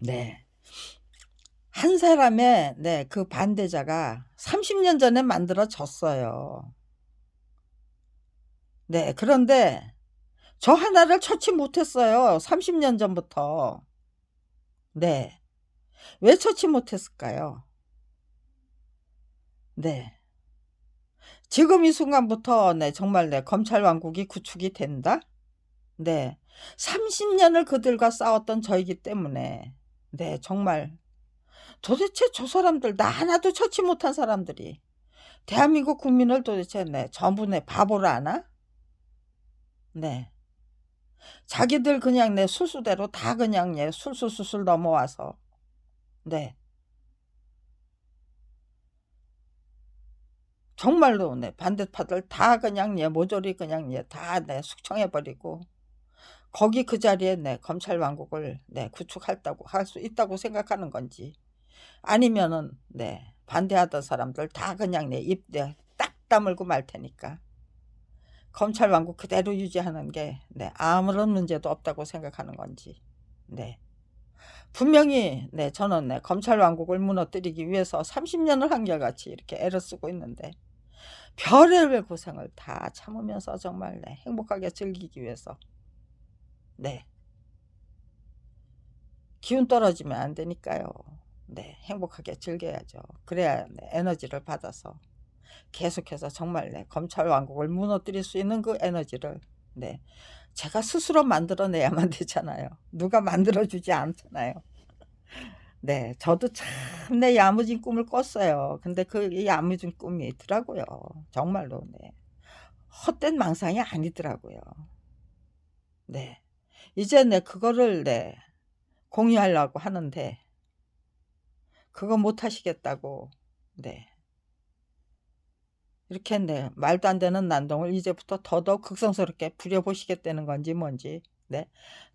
네. 한 사람의 네, 그 반대자가 30년 전에 만들어졌어요. 네, 그런데 저 하나를 처치 못했어요. 30년 전부터. 네. 왜 처치 못했을까요? 네. 지금 이 순간부터 네, 정말 네, 검찰 왕국이 구축이 된다? 네. 30년을 그들과 싸웠던 저이기 때문에 네, 정말 도대체 저 사람들 나 하나도 처치 못한 사람들이 대한민국 국민을 도대체 네, 전부 내 바보를 아나? 네. 자기들 그냥 내 술수대로 다 그냥 예, 술술술술 넘어와서 네. 정말로 네, 반대파들 다 그냥 예, 모조리 그냥 예, 다 네, 숙청해버리고 거기 그 자리에 네, 검찰 왕국을 네, 구축했다고 할 수 있다고 생각하는 건지 아니면은 네, 반대하던 사람들 다 그냥 네, 입 네, 딱 다물고 말 테니까 검찰 왕국 그대로 유지하는 게 네, 아무런 문제도 없다고 생각하는 건지 네. 분명히 네, 저는 네, 검찰 왕국을 무너뜨리기 위해서 30년을 한결같이 이렇게 애를 쓰고 있는데 별의별 고생을 다 참으면서 정말 네, 행복하게 즐기기 위해서 네. 기운 떨어지면 안 되니까요. 네, 행복하게 즐겨야죠. 그래야 네, 에너지를 받아서 계속해서 정말 네, 검찰 왕국을 무너뜨릴 수 있는 그 에너지를 네, 제가 스스로 만들어내야만 되잖아요. 누가 만들어주지 않잖아요. 네, 저도 참 내 야무진 꿈을 꿨어요. 근데 그 야무진 꿈이 있더라고요. 정말로 네. 헛된 망상이 아니더라고요. 네. 이제 내 그거를 네 공유하려고 하는데 그거 못 하시겠다고. 네. 이렇게 네 말도 안 되는 난동을 이제부터 더더욱 극성스럽게 부려보시겠다는 건지 뭔지. 네.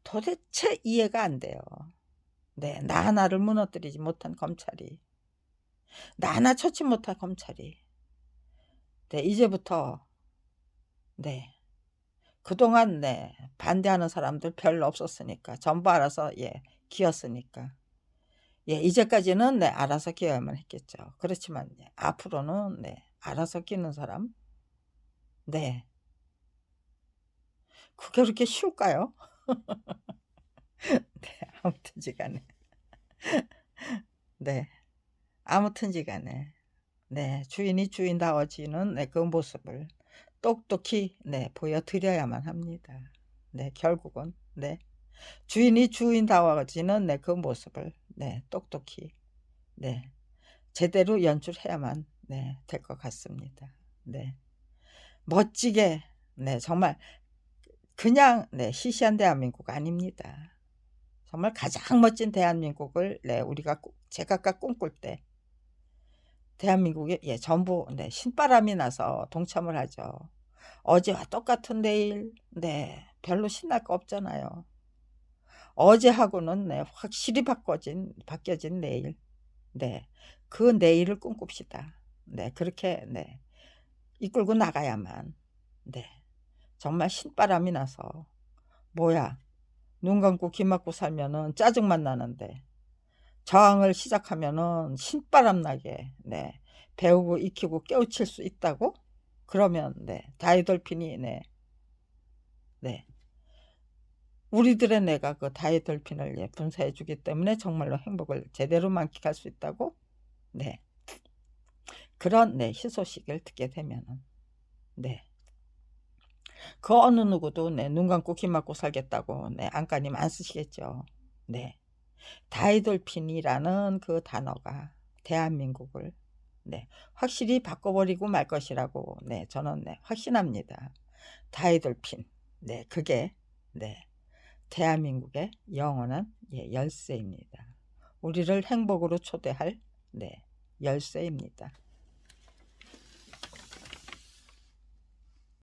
도대체 이해가 안 돼요. 네, 나 하나를 무너뜨리지 못한 검찰이. 나 하나 처치 못한 검찰이. 네. 이제부터 네 그동안 네 반대하는 사람들 별로 없었으니까. 전부 알아서 예 기었으니까. 예 이제까지는 네 알아서 기어야만 했겠죠. 그렇지만 예, 앞으로는 네 알아서 끼는 사람? 네. 그게 그렇게 쉬울까요? 네 아무튼 지간에. 네. 아무튼 지간에. 네 주인이 주인다워지는 네, 그 모습을 똑똑히 네 보여드려야만 합니다. 네 결국은 네 주인이 주인다워지는 네그 모습을 네 똑똑히 네 제대로 연출해야만 네 될 것 같습니다. 네 멋지게 네 정말 그냥 네 시시한 대한민국 아닙니다. 정말 가장 멋진 대한민국을 네 우리가 꾸- 제각각 꿈꿀 때 대한민국에 예 전부 네 신바람이 나서 동참을 하죠. 어제와 똑같은 내일? 네 별로 신날 거 없잖아요. 어제하고는 네 확실히 바꿔진 바뀌어진 내일. 네 그 내일을 꿈꿉시다. 네 그렇게 네 이끌고 나가야만. 네 정말 신바람이 나서. 뭐야 눈 감고 귀 막고 살면은 짜증만 나는데. 저항을 시작하면은 신바람 나게 네 배우고 익히고 깨우칠 수 있다고 그러면 네 다이돌핀이 네 네. 우리들의 뇌가 그 다이돌핀을 예, 분사해 주기 때문에 정말로 행복을 제대로 만끽할 수 있다고 네 그런 네 희소식을 듣게 되면은 네 그 어느 누구도 네, 눈 감고 귀 막고 살겠다고 네, 안간힘 안 쓰시겠죠. 네. 다이돌핀이라는 그 단어가 대한민국을 네, 확실히 바꿔버리고 말 것이라고 네, 저는 네, 확신합니다. 다이돌핀. 네, 그게 네, 대한민국의 영원한 예, 열쇠입니다. 우리를 행복으로 초대할 네, 열쇠입니다.